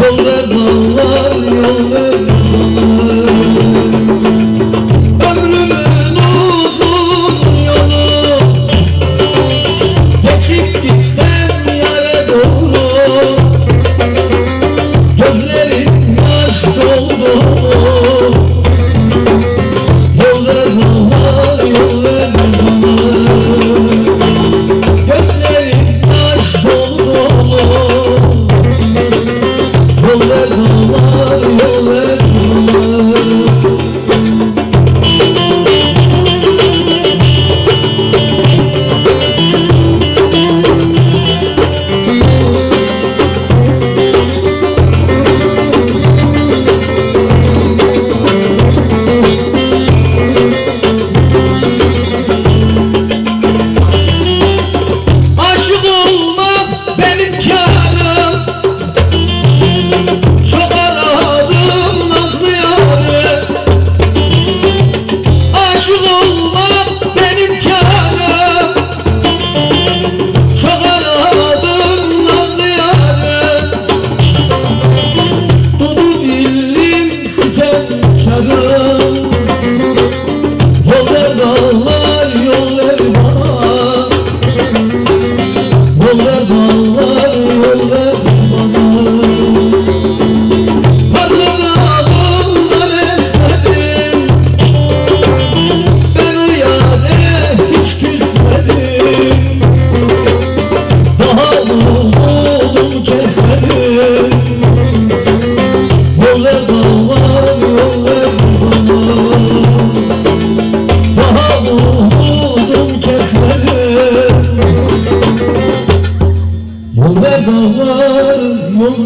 Yol ver dağlar, yol Yol ver dağlar, yol